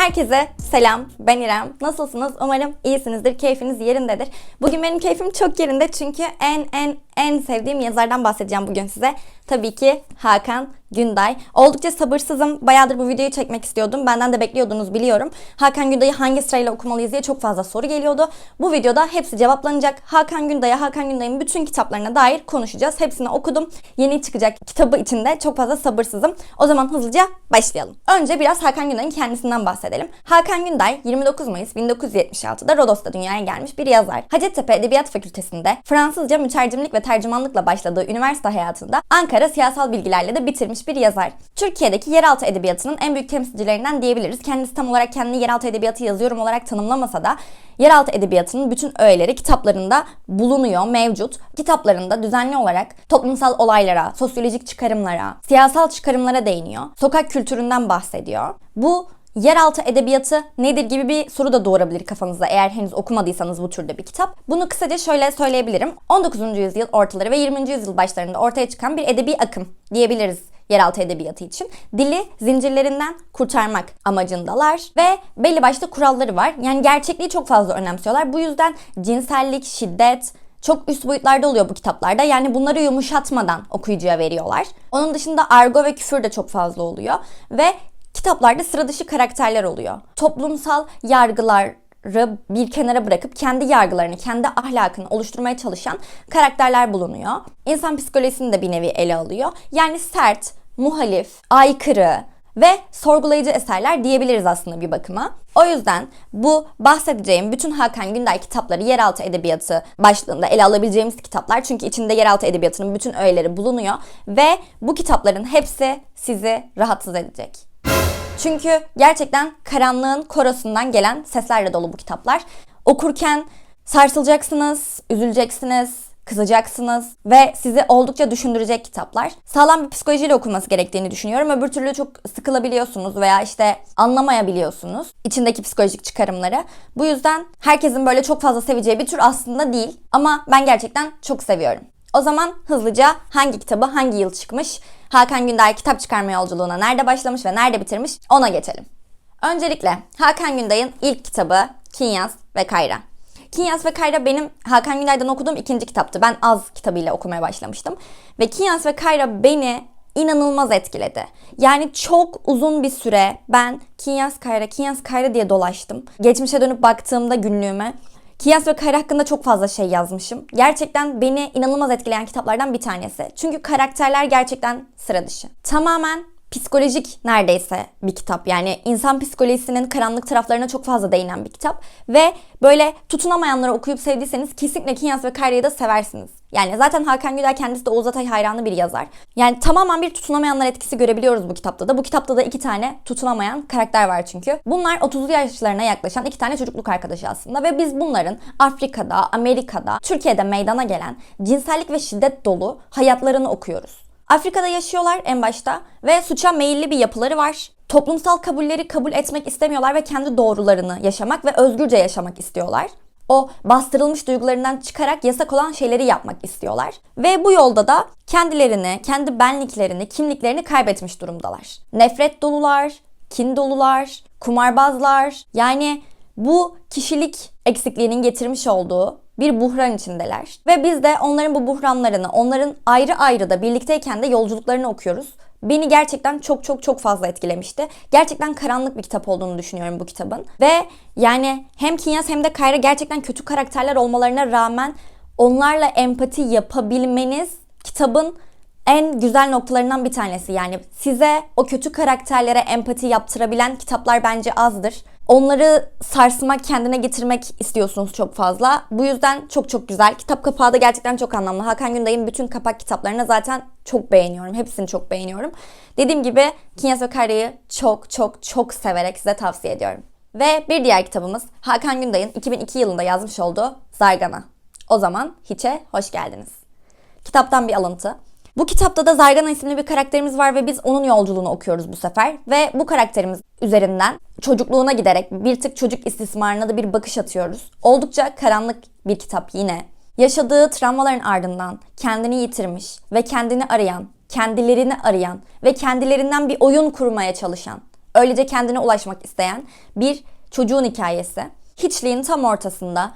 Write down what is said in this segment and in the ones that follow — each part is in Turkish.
Herkese selam, ben İrem. Nasılsınız? Umarım iyisinizdir, keyfiniz yerindedir. Bugün benim keyfim çok yerinde çünkü en en en sevdiğim yazardan bahsedeceğim bugün size. Tabii ki Hakan Günday. Oldukça sabırsızım. Bayağıdır bu videoyu çekmek istiyordum. Benden de bekliyordunuz biliyorum. Hakan Günday'ı hangi sırayla okumalıyız diye çok fazla soru geliyordu. Bu videoda hepsi cevaplanacak. Hakan Günday'a, Hakan Günday'ın bütün kitaplarına dair konuşacağız. Hepsini okudum. Yeni çıkacak kitabı içinde çok fazla sabırsızım. O zaman hızlıca başlayalım. Önce biraz Hakan Günday'ın kendisinden bahsedelim. Hakan Günday 29 Mayıs 1976'da Rodos'ta dünyaya gelmiş bir yazar. Hacettepe Edebiyat Fakültesi'nde Fransızca mütercimlik ve tercümanlıkla başladığı üniversite hayatında Ankara siyasal bilgilerle de bitirmiş bir yazar. Türkiye'deki yeraltı edebiyatının en büyük temsilcilerinden diyebiliriz. Kendisi tam olarak kendini yeraltı edebiyatı yazıyorum olarak tanımlamasa da yeraltı edebiyatının bütün öğeleri kitaplarında bulunuyor, mevcut. Kitaplarında düzenli olarak toplumsal olaylara, sosyolojik çıkarımlara, siyasal çıkarımlara değiniyor. Sokak kültüründen bahsediyor. Bu yeraltı edebiyatı nedir gibi bir soru da doğurabilir kafanızda eğer henüz okumadıysanız bu türde bir kitap. Bunu kısaca şöyle söyleyebilirim. 19. yüzyıl ortaları ve 20. yüzyıl başlarında ortaya çıkan bir edebi akım diyebiliriz yeraltı edebiyatı için. Dili zincirlerinden kurtarmak amacındalar ve belli başlı kuralları var. Yani gerçekliği çok fazla önemsiyorlar. Bu yüzden cinsellik, şiddet, çok üst boyutlarda oluyor bu kitaplarda. Yani bunları yumuşatmadan okuyucuya veriyorlar. Onun dışında argo ve küfür de çok fazla oluyor. Ve kitaplarda sıra dışı karakterler oluyor. Toplumsal yargılar bir kenara bırakıp kendi yargılarını, kendi ahlakını oluşturmaya çalışan karakterler bulunuyor. İnsan psikolojisini de bir nevi ele alıyor. Yani sert, muhalif, aykırı ve sorgulayıcı eserler diyebiliriz aslında bir bakıma. O yüzden bu bahsedeceğim bütün Hakan Günday kitapları yeraltı edebiyatı başlığında ele alabileceğimiz kitaplar. Çünkü içinde yeraltı edebiyatının bütün öğeleri bulunuyor ve bu kitapların hepsi sizi rahatsız edecek. Çünkü gerçekten karanlığın korosundan gelen seslerle dolu bu kitaplar. Okurken sarsılacaksınız, üzüleceksiniz, kızacaksınız ve sizi oldukça düşündürecek kitaplar. Sağlam bir psikolojiyle okunması gerektiğini düşünüyorum. Öbür türlü çok sıkılabiliyorsunuz veya işte anlamayabiliyorsunuz içindeki psikolojik çıkarımları. Bu yüzden herkesin böyle çok fazla seveceği bir tür aslında değil ama ben gerçekten çok seviyorum. O zaman hızlıca hangi kitabı hangi yıl çıkmış, Hakan Günday kitap çıkarma yolculuğuna nerede başlamış ve nerede bitirmiş ona geçelim. Öncelikle Hakan Günday'ın ilk kitabı Kinyas ve Kayra. Kinyas ve Kayra benim Hakan Günday'dan okuduğum ikinci kitaptı. Ben Az kitabıyla okumaya başlamıştım. Ve Kinyas ve Kayra beni inanılmaz etkiledi. Yani çok uzun bir süre ben Kinyas Kayra, Kinyas Kayra diye dolaştım. Geçmişe dönüp baktığımda günlüğüme Kiyas ve Kayra hakkında çok fazla şey yazmışım. Gerçekten beni inanılmaz etkileyen kitaplardan bir tanesi. Çünkü karakterler gerçekten sıra dışı. Tamamen psikolojik neredeyse bir kitap. Yani insan psikolojisinin karanlık taraflarına çok fazla değinen bir kitap. Ve böyle tutunamayanları okuyup sevdiyseniz kesinlikle Kinyas ve Kayra'yı da seversiniz. Yani zaten Hakan Güler kendisi de Oğuz Atay hayranı bir yazar. Yani tamamen bir tutunamayanlar etkisi görebiliyoruz bu kitapta da. Bu kitapta da iki tane tutunamayan karakter var çünkü. Bunlar 30'lu yaşlarına yaklaşan iki tane çocukluk arkadaşı aslında. Ve biz bunların Afrika'da, Amerika'da, Türkiye'de meydana gelen cinsellik ve şiddet dolu hayatlarını okuyoruz. Afrika'da yaşıyorlar en başta ve suça meyilli bir yapıları var. Toplumsal kabulleri kabul etmek istemiyorlar ve kendi doğrularını yaşamak ve özgürce yaşamak istiyorlar. O bastırılmış duygularından çıkarak yasak olan şeyleri yapmak istiyorlar. Ve bu yolda da kendilerini, kendi benliklerini, kimliklerini kaybetmiş durumdalar. Nefret dolular, kin dolular, kumarbazlar. Yani bu kişilik eksikliğinin getirmiş olduğu bir buhran içindeler. Ve biz de onların bu buhranlarını, onların ayrı ayrı da birlikteyken de yolculuklarını okuyoruz. Beni gerçekten çok çok çok fazla etkilemişti. Gerçekten karanlık bir kitap olduğunu düşünüyorum bu kitabın. Ve yani hem Kinyas hem de Kayra gerçekten kötü karakterler olmalarına rağmen onlarla empati yapabilmeniz kitabın en güzel noktalarından bir tanesi. Yani size o kötü karakterlere empati yaptırabilen kitaplar bence azdır. Onları sarsmak, kendine getirmek istiyorsunuz çok fazla. Bu yüzden çok çok güzel. Kitap kapağı da gerçekten çok anlamlı. Hakan Günday'ın bütün kapak kitaplarını zaten çok beğeniyorum. Hepsini çok beğeniyorum. Dediğim gibi Kinyas ve çok çok çok severek size tavsiye ediyorum. Ve bir diğer kitabımız Hakan Günday'ın 2002 yılında yazmış olduğu Zargana. O zaman hiçe hoş geldiniz. Kitaptan bir alıntı. Bu kitapta da Zargana isimli bir karakterimiz var ve biz onun yolculuğunu okuyoruz bu sefer. Ve bu karakterimiz üzerinden çocukluğuna giderek bir tık çocuk istismarına da bir bakış atıyoruz. Oldukça karanlık bir kitap yine. Yaşadığı travmaların ardından kendini yitirmiş ve kendini arayan, kendilerini arayan ve kendilerinden bir oyun kurmaya çalışan öylece kendine ulaşmak isteyen bir çocuğun hikayesi. Hiçliğin tam ortasında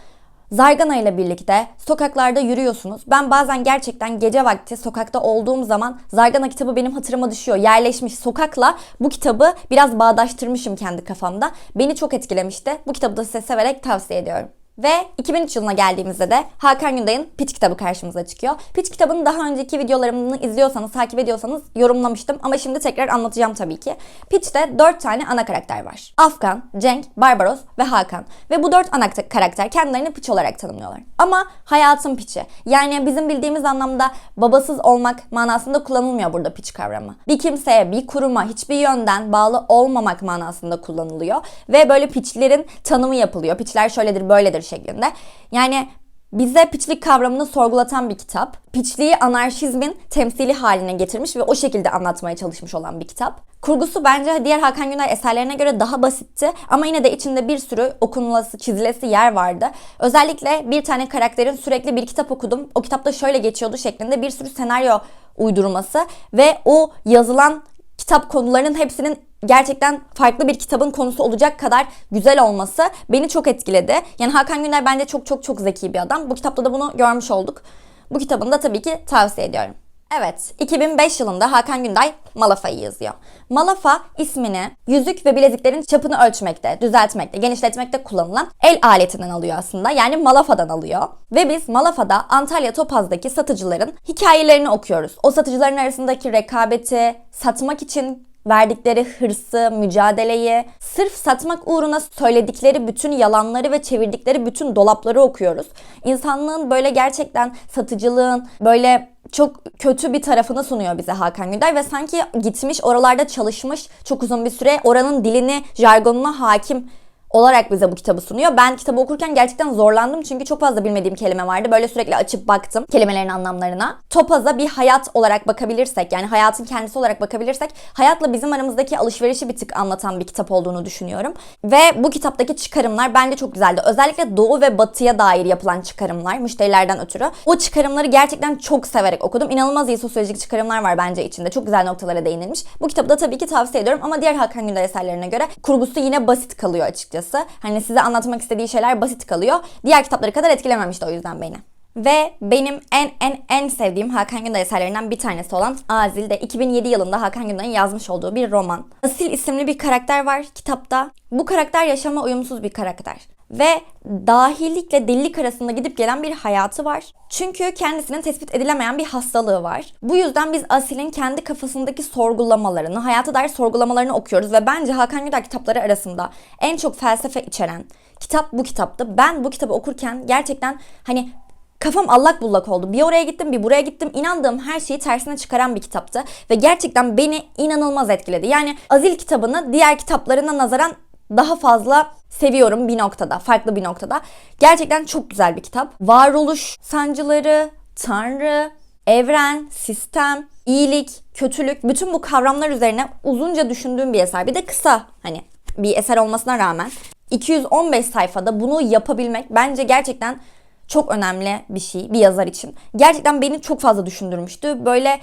Zargana ile birlikte sokaklarda yürüyorsunuz. Ben bazen gerçekten gece vakti sokakta olduğum zaman Zargana kitabı benim hatırıma düşüyor. Yerleşmiş sokakla bu kitabı biraz bağdaştırmışım kendi kafamda. Beni çok etkilemişti. Bu kitabı da size severek tavsiye ediyorum. Ve 2003 yılına geldiğimizde de Hakan Günday'ın Piç kitabı karşımıza çıkıyor. Piç kitabının daha önceki videolarımı izliyorsanız, takip ediyorsanız yorumlamıştım ama şimdi tekrar anlatacağım tabii ki. Piç'te 4 tane ana karakter var. Afgan, Cenk, Barbaros ve Hakan. Ve bu 4 ana karakter kendilerini piç olarak tanımlıyorlar. Ama hayatın piçi. Yani bizim bildiğimiz anlamda babasız olmak manasında kullanılmıyor burada piç kavramı. Bir kimseye, bir kuruma hiçbir yönden bağlı olmamak manasında kullanılıyor. Ve böyle piçlerin tanımı yapılıyor. Piçler şöyledir, böyledir şeklinde. Yani bize piçlik kavramını sorgulatan bir kitap. Piçliği anarşizmin temsili haline getirmiş ve o şekilde anlatmaya çalışmış olan bir kitap. Kurgusu bence diğer Hakan Günay eserlerine göre daha basitti ama yine de içinde bir sürü okunulası, çizilesi yer vardı. Özellikle bir tane karakterin sürekli bir kitap okudum. O kitapta şöyle geçiyordu şeklinde bir sürü senaryo uydurması ve o yazılan kitap konularının hepsinin gerçekten farklı bir kitabın konusu olacak kadar güzel olması beni çok etkiledi. Yani Hakan Güner bence çok çok çok zeki bir adam. Bu kitapta da bunu görmüş olduk. Bu kitabını da tabii ki tavsiye ediyorum. Evet, 2005 yılında Hakan Günday Malafa'yı yazıyor. Malafa ismini yüzük ve bileziklerin çapını ölçmekte, düzeltmekte, genişletmekte kullanılan el aletinden alıyor aslında. Yani Malafa'dan alıyor. Ve biz Malafa'da Antalya Topaz'daki satıcıların hikayelerini okuyoruz. O satıcıların arasındaki rekabeti, satmak için verdikleri hırsı, mücadeleyi, sırf satmak uğruna söyledikleri bütün yalanları ve çevirdikleri bütün dolapları okuyoruz. İnsanlığın böyle gerçekten satıcılığın böyle çok kötü bir tarafını sunuyor bize Hakan Günday ve sanki gitmiş oralarda çalışmış çok uzun bir süre oranın dilini, jargonuna hakim olarak bize bu kitabı sunuyor. Ben kitabı okurken gerçekten zorlandım çünkü çok fazla bilmediğim kelime vardı. Böyle sürekli açıp baktım kelimelerin anlamlarına. Topaz'a bir hayat olarak bakabilirsek yani hayatın kendisi olarak bakabilirsek hayatla bizim aramızdaki alışverişi bir tık anlatan bir kitap olduğunu düşünüyorum. Ve bu kitaptaki çıkarımlar bence çok güzeldi. Özellikle doğu ve batıya dair yapılan çıkarımlar müşterilerden ötürü. O çıkarımları gerçekten çok severek okudum. İnanılmaz iyi sosyolojik çıkarımlar var bence içinde. Çok güzel noktalara değinilmiş. Bu kitabı da tabii ki tavsiye ediyorum ama diğer Hakan Günday eserlerine göre kurgusu yine basit kalıyor açıkçası açıkçası. Hani size anlatmak istediği şeyler basit kalıyor. Diğer kitapları kadar etkilememişti o yüzden beni. Ve benim en en en sevdiğim Hakan Günday eserlerinden bir tanesi olan Azil de 2007 yılında Hakan Günday'ın yazmış olduğu bir roman. Asil isimli bir karakter var kitapta. Bu karakter yaşama uyumsuz bir karakter ve dahillikle delilik arasında gidip gelen bir hayatı var. Çünkü kendisinin tespit edilemeyen bir hastalığı var. Bu yüzden biz Asil'in kendi kafasındaki sorgulamalarını, hayata dair sorgulamalarını okuyoruz ve bence Hakan Güder kitapları arasında en çok felsefe içeren kitap bu kitaptı. Ben bu kitabı okurken gerçekten hani kafam allak bullak oldu. Bir oraya gittim bir buraya gittim. İnandığım her şeyi tersine çıkaran bir kitaptı. Ve gerçekten beni inanılmaz etkiledi. Yani Azil kitabını diğer kitaplarına nazaran daha fazla seviyorum bir noktada, farklı bir noktada. Gerçekten çok güzel bir kitap. Varoluş sancıları, tanrı, evren, sistem, iyilik, kötülük bütün bu kavramlar üzerine uzunca düşündüğüm bir eser. Bir de kısa hani bir eser olmasına rağmen 215 sayfada bunu yapabilmek bence gerçekten çok önemli bir şey bir yazar için. Gerçekten beni çok fazla düşündürmüştü. Böyle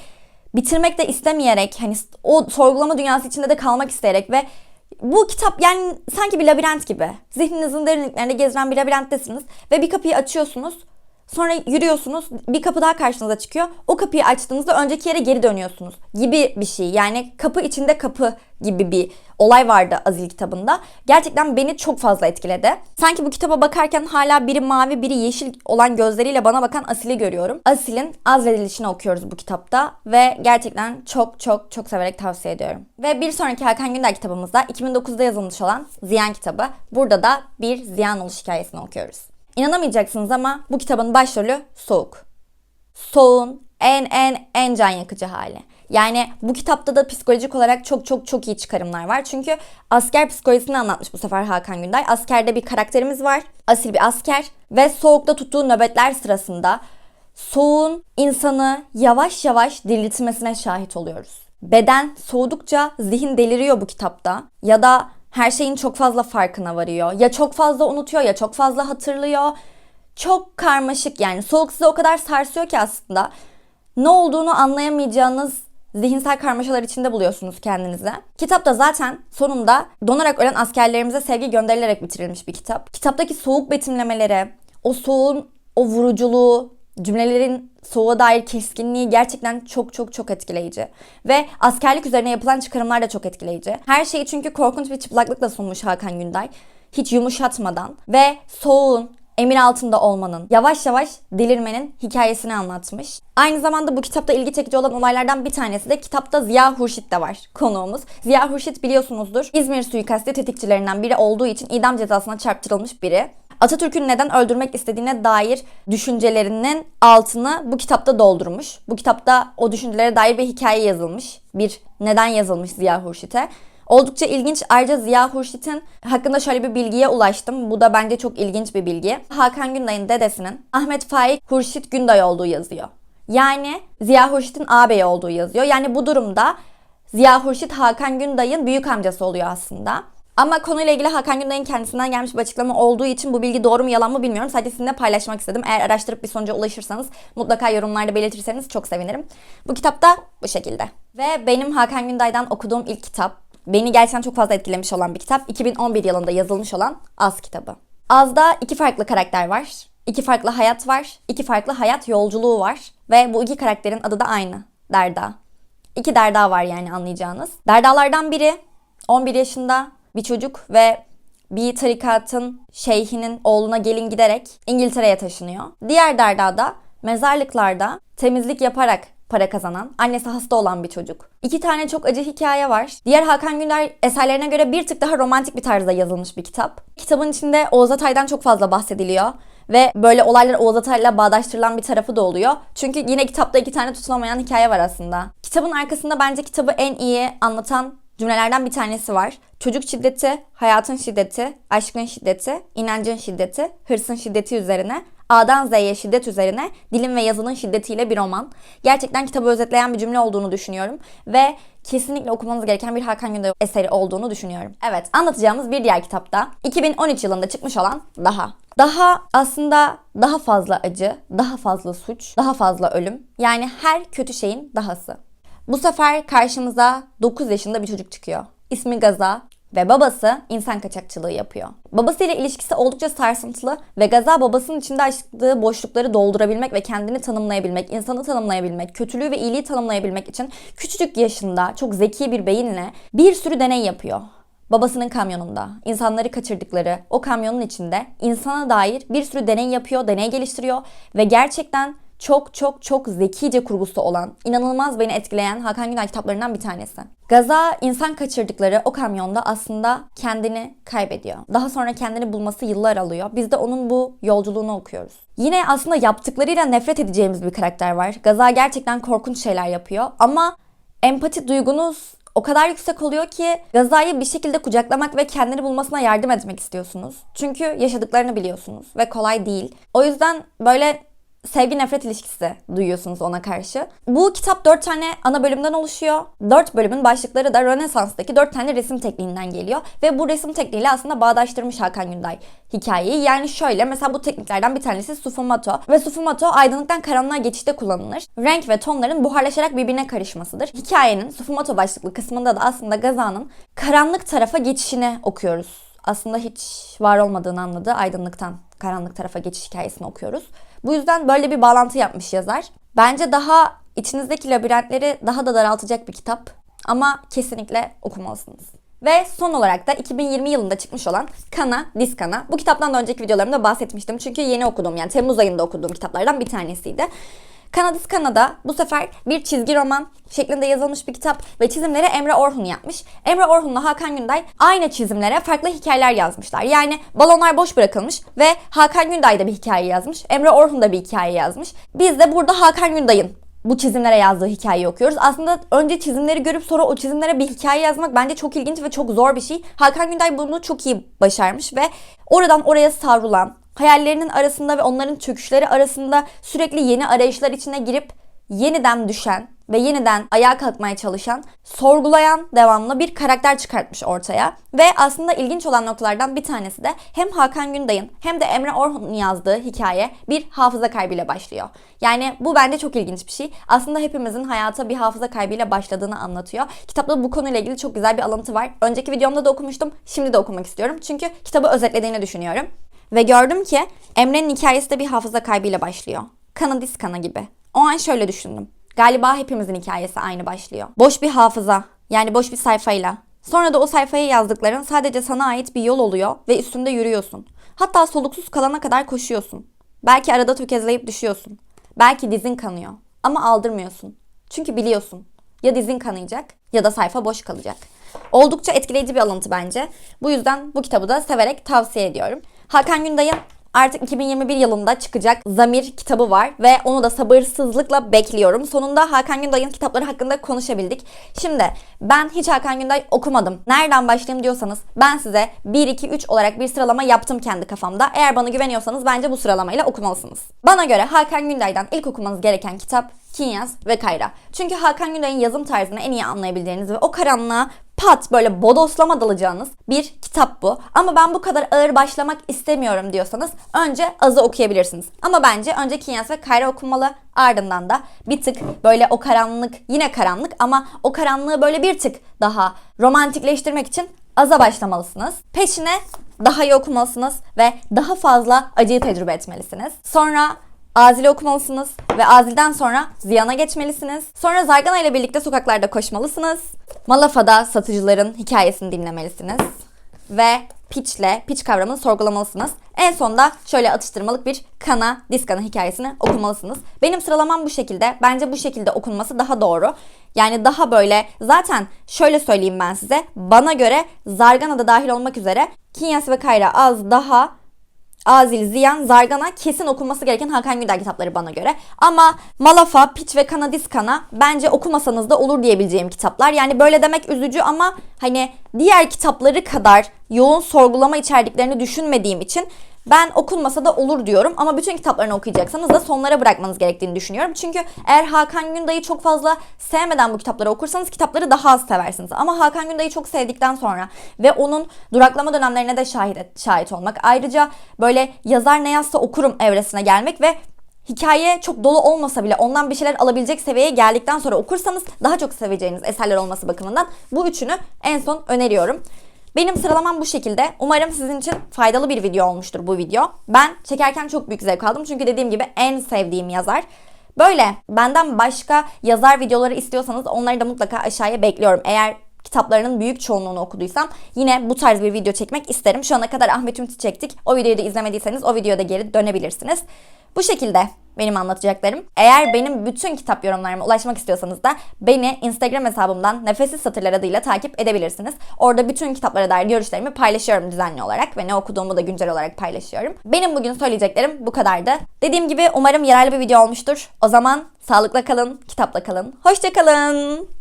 bitirmek de istemeyerek hani o sorgulama dünyası içinde de kalmak isteyerek ve bu kitap yani sanki bir labirent gibi. Zihninizin derinliklerinde gezilen bir labirenttesiniz ve bir kapıyı açıyorsunuz. Sonra yürüyorsunuz. Bir kapı daha karşınıza çıkıyor. O kapıyı açtığınızda önceki yere geri dönüyorsunuz gibi bir şey. Yani kapı içinde kapı gibi bir olay vardı Azil kitabında. Gerçekten beni çok fazla etkiledi. Sanki bu kitaba bakarken hala biri mavi biri yeşil olan gözleriyle bana bakan Asil'i görüyorum. Asil'in azledilişini okuyoruz bu kitapta ve gerçekten çok çok çok severek tavsiye ediyorum. Ve bir sonraki Hakan Günder kitabımızda 2009'da yazılmış olan Ziyan kitabı. Burada da bir ziyan oluş hikayesini okuyoruz. İnanamayacaksınız ama bu kitabın başrolü Soğuk. Soğuk'un en en en can yakıcı hali. Yani bu kitapta da psikolojik olarak çok çok çok iyi çıkarımlar var. Çünkü asker psikolojisini anlatmış bu sefer Hakan Günday. Askerde bir karakterimiz var. Asil bir asker ve soğukta tuttuğu nöbetler sırasında soğuğun insanı yavaş yavaş diriltmesine şahit oluyoruz. Beden soğudukça zihin deliriyor bu kitapta. Ya da her şeyin çok fazla farkına varıyor. Ya çok fazla unutuyor ya çok fazla hatırlıyor. Çok karmaşık yani. Soğuk size o kadar sarsıyor ki aslında ne olduğunu anlayamayacağınız zihinsel karmaşalar içinde buluyorsunuz kendinizi. Kitapta zaten sonunda donarak ölen askerlerimize sevgi gönderilerek bitirilmiş bir kitap. Kitaptaki soğuk betimlemeleri, o soğuğun o vuruculuğu, cümlelerin soğuğa dair keskinliği gerçekten çok çok çok etkileyici. Ve askerlik üzerine yapılan çıkarımlar da çok etkileyici. Her şeyi çünkü korkunç bir çıplaklıkla sunmuş Hakan Günday. Hiç yumuşatmadan ve soğuğun, emir altında olmanın, yavaş yavaş delirmenin hikayesini anlatmış. Aynı zamanda bu kitapta ilgi çekici olan olaylardan bir tanesi de kitapta Ziya Hurşit de var konuğumuz. Ziya Hurşit biliyorsunuzdur İzmir suikasti tetikçilerinden biri olduğu için idam cezasına çarptırılmış biri. Atatürk'ün neden öldürmek istediğine dair düşüncelerinin altını bu kitapta doldurmuş. Bu kitapta o düşüncelere dair bir hikaye yazılmış. Bir neden yazılmış Ziya Hurşit'e. Oldukça ilginç. Ayrıca Ziya Hurşit'in hakkında şöyle bir bilgiye ulaştım. Bu da bence çok ilginç bir bilgi. Hakan Günday'ın dedesinin Ahmet Faik Hurşit Günday olduğu yazıyor. Yani Ziya Hurşit'in ağabeyi olduğu yazıyor. Yani bu durumda Ziya Hurşit Hakan Günday'ın büyük amcası oluyor aslında. Ama konuyla ilgili Hakan Günday'ın kendisinden gelmiş bir açıklama olduğu için bu bilgi doğru mu yalan mı bilmiyorum. Sadece sizinle paylaşmak istedim. Eğer araştırıp bir sonuca ulaşırsanız mutlaka yorumlarda belirtirseniz çok sevinirim. Bu kitap da bu şekilde. Ve benim Hakan Günday'dan okuduğum ilk kitap, beni gerçekten çok fazla etkilemiş olan bir kitap. 2011 yılında yazılmış olan Az kitabı. Az'da iki farklı karakter var. İki farklı hayat var. iki farklı hayat yolculuğu var. Ve bu iki karakterin adı da aynı. Derda. İki Derda var yani anlayacağınız. Derdalardan biri 11 yaşında bir çocuk ve bir tarikatın şeyhinin oğluna gelin giderek İngiltere'ye taşınıyor. Diğer Derda da mezarlıklarda temizlik yaparak para kazanan, annesi hasta olan bir çocuk. İki tane çok acı hikaye var. Diğer Hakan Günder eserlerine göre bir tık daha romantik bir tarzda yazılmış bir kitap. Kitabın içinde Oğuz Atay'dan çok fazla bahsediliyor. Ve böyle olaylar Oğuz Atay'la bağdaştırılan bir tarafı da oluyor. Çünkü yine kitapta iki tane tutulamayan hikaye var aslında. Kitabın arkasında bence kitabı en iyi anlatan cümlelerden bir tanesi var. Çocuk şiddeti, hayatın şiddeti, aşkın şiddeti, inancın şiddeti, hırsın şiddeti üzerine A'dan Z'ye şiddet üzerine dilin ve yazının şiddetiyle bir roman. Gerçekten kitabı özetleyen bir cümle olduğunu düşünüyorum ve kesinlikle okumanız gereken bir Hakan Günday eseri olduğunu düşünüyorum. Evet, anlatacağımız bir diğer kitapta 2013 yılında çıkmış olan Daha. Daha aslında daha fazla acı, daha fazla suç, daha fazla ölüm. Yani her kötü şeyin dahası. Bu sefer karşımıza 9 yaşında bir çocuk çıkıyor. İsmi Gaza ve babası insan kaçakçılığı yapıyor. Babasıyla ilişkisi oldukça sarsıntılı ve Gaza babasının içinde açtığı boşlukları doldurabilmek ve kendini tanımlayabilmek, insanı tanımlayabilmek, kötülüğü ve iyiliği tanımlayabilmek için küçücük yaşında çok zeki bir beyinle bir sürü deney yapıyor. Babasının kamyonunda insanları kaçırdıkları o kamyonun içinde insana dair bir sürü deney yapıyor, deney geliştiriyor ve gerçekten çok çok çok zekice kurgusu olan, inanılmaz beni etkileyen Hakan Günay kitaplarından bir tanesi. Gaza insan kaçırdıkları o kamyonda aslında kendini kaybediyor. Daha sonra kendini bulması yıllar alıyor. Biz de onun bu yolculuğunu okuyoruz. Yine aslında yaptıklarıyla nefret edeceğimiz bir karakter var. Gaza gerçekten korkunç şeyler yapıyor ama empati duygunuz o kadar yüksek oluyor ki Gaza'yı bir şekilde kucaklamak ve kendini bulmasına yardım etmek istiyorsunuz. Çünkü yaşadıklarını biliyorsunuz ve kolay değil. O yüzden böyle sevgi nefret ilişkisi duyuyorsunuz ona karşı. Bu kitap 4 tane ana bölümden oluşuyor. 4 bölümün başlıkları da Rönesans'taki 4 tane resim tekniğinden geliyor. Ve bu resim tekniğiyle aslında bağdaştırmış Hakan Günday hikayeyi. Yani şöyle mesela bu tekniklerden bir tanesi sufumato. Ve sufumato aydınlıktan karanlığa geçişte kullanılır. Renk ve tonların buharlaşarak birbirine karışmasıdır. Hikayenin sufumato başlıklı kısmında da aslında Gaza'nın karanlık tarafa geçişini okuyoruz. Aslında hiç var olmadığını anladı aydınlıktan karanlık tarafa geçiş hikayesini okuyoruz. Bu yüzden böyle bir bağlantı yapmış yazar. Bence daha içinizdeki labirentleri daha da daraltacak bir kitap ama kesinlikle okumalısınız. Ve son olarak da 2020 yılında çıkmış olan Kana, Diskana. Bu kitaptan da önceki videolarımda bahsetmiştim. Çünkü yeni okuduğum yani Temmuz ayında okuduğum kitaplardan bir tanesiydi. Kanadis Kanada bu sefer bir çizgi roman şeklinde yazılmış bir kitap ve çizimleri Emre Orhun yapmış. Emre Orhun'la Hakan Günday aynı çizimlere farklı hikayeler yazmışlar. Yani balonlar boş bırakılmış ve Hakan Günday da bir hikaye yazmış. Emre Orhun da bir hikaye yazmış. Biz de burada Hakan Günday'ın bu çizimlere yazdığı hikayeyi okuyoruz. Aslında önce çizimleri görüp sonra o çizimlere bir hikaye yazmak bence çok ilginç ve çok zor bir şey. Hakan Günday bunu çok iyi başarmış ve oradan oraya savrulan, hayallerinin arasında ve onların çöküşleri arasında sürekli yeni arayışlar içine girip yeniden düşen ve yeniden ayağa kalkmaya çalışan, sorgulayan devamlı bir karakter çıkartmış ortaya. Ve aslında ilginç olan noktalardan bir tanesi de hem Hakan Günday'ın hem de Emre Orhun'un yazdığı hikaye bir hafıza kaybıyla başlıyor. Yani bu bence çok ilginç bir şey. Aslında hepimizin hayata bir hafıza kaybıyla başladığını anlatıyor. Kitapta bu konuyla ilgili çok güzel bir alıntı var. Önceki videomda da okumuştum, şimdi de okumak istiyorum. Çünkü kitabı özetlediğini düşünüyorum. Ve gördüm ki Emre'nin hikayesi de bir hafıza kaybıyla başlıyor. Kanı diz kana gibi. O an şöyle düşündüm. Galiba hepimizin hikayesi aynı başlıyor. Boş bir hafıza. Yani boş bir sayfayla. Sonra da o sayfaya yazdıkların sadece sana ait bir yol oluyor ve üstünde yürüyorsun. Hatta soluksuz kalana kadar koşuyorsun. Belki arada tökezleyip düşüyorsun. Belki dizin kanıyor. Ama aldırmıyorsun. Çünkü biliyorsun. Ya dizin kanayacak ya da sayfa boş kalacak. Oldukça etkileyici bir alıntı bence. Bu yüzden bu kitabı da severek tavsiye ediyorum. Hakan Günday'ın artık 2021 yılında çıkacak Zamir kitabı var ve onu da sabırsızlıkla bekliyorum. Sonunda Hakan Günday'ın kitapları hakkında konuşabildik. Şimdi ben hiç Hakan Günday okumadım. Nereden başlayayım diyorsanız ben size 1 2 3 olarak bir sıralama yaptım kendi kafamda. Eğer bana güveniyorsanız bence bu sıralamayla okumalısınız. Bana göre Hakan Günday'dan ilk okumanız gereken kitap Kinyas ve Kayra. Çünkü Hakan Günday'ın yazım tarzını en iyi anlayabildiğiniz ve o karanlığa pat böyle bodoslama dalacağınız bir kitap bu. Ama ben bu kadar ağır başlamak istemiyorum diyorsanız önce Az'ı okuyabilirsiniz. Ama bence önce Kinyas ve Kayra okunmalı. Ardından da bir tık böyle o karanlık yine karanlık ama o karanlığı böyle bir tık daha romantikleştirmek için Az'a başlamalısınız. Peşine daha iyi okumalısınız ve daha fazla acıyı tecrübe etmelisiniz. Sonra Azil'i okumalısınız ve Azil'den sonra Ziyan'a geçmelisiniz. Sonra Zargana ile birlikte sokaklarda koşmalısınız. Malafa'da satıcıların hikayesini dinlemelisiniz. Ve pitch'le, pitch kavramını sorgulamalısınız. En sonda şöyle atıştırmalık bir kana, diskana hikayesini okumalısınız. Benim sıralamam bu şekilde. Bence bu şekilde okunması daha doğru. Yani daha böyle zaten şöyle söyleyeyim ben size. Bana göre Zargana da dahil olmak üzere Kinyas ve Kayra az daha Azil, Ziyan, Zargana kesin okunması gereken Hakan Gündar kitapları bana göre. Ama Malafa, Piç ve Kanadiskana bence okumasanız da olur diyebileceğim kitaplar. Yani böyle demek üzücü ama hani diğer kitapları kadar yoğun sorgulama içerdiklerini düşünmediğim için ben okunmasa da olur diyorum ama bütün kitaplarını okuyacaksanız da sonlara bırakmanız gerektiğini düşünüyorum. Çünkü eğer Hakan Günday'ı çok fazla sevmeden bu kitapları okursanız kitapları daha az seversiniz. Ama Hakan Günday'ı çok sevdikten sonra ve onun duraklama dönemlerine de şahit, şahit olmak. Ayrıca böyle yazar ne yazsa okurum evresine gelmek ve hikaye çok dolu olmasa bile ondan bir şeyler alabilecek seviyeye geldikten sonra okursanız daha çok seveceğiniz eserler olması bakımından bu üçünü en son öneriyorum. Benim sıralamam bu şekilde. Umarım sizin için faydalı bir video olmuştur bu video. Ben çekerken çok büyük zevk aldım. Çünkü dediğim gibi en sevdiğim yazar. Böyle benden başka yazar videoları istiyorsanız onları da mutlaka aşağıya bekliyorum. Eğer kitaplarının büyük çoğunluğunu okuduysam yine bu tarz bir video çekmek isterim. Şu ana kadar Ahmet Ümit'i çektik. O videoyu da izlemediyseniz o videoda geri dönebilirsiniz. Bu şekilde benim anlatacaklarım. Eğer benim bütün kitap yorumlarıma ulaşmak istiyorsanız da beni Instagram hesabımdan Nefessiz Satırlar adıyla takip edebilirsiniz. Orada bütün kitaplara dair görüşlerimi paylaşıyorum düzenli olarak ve ne okuduğumu da güncel olarak paylaşıyorum. Benim bugün söyleyeceklerim bu kadardı. Dediğim gibi umarım yararlı bir video olmuştur. O zaman sağlıkla kalın, kitapla kalın. Hoşçakalın.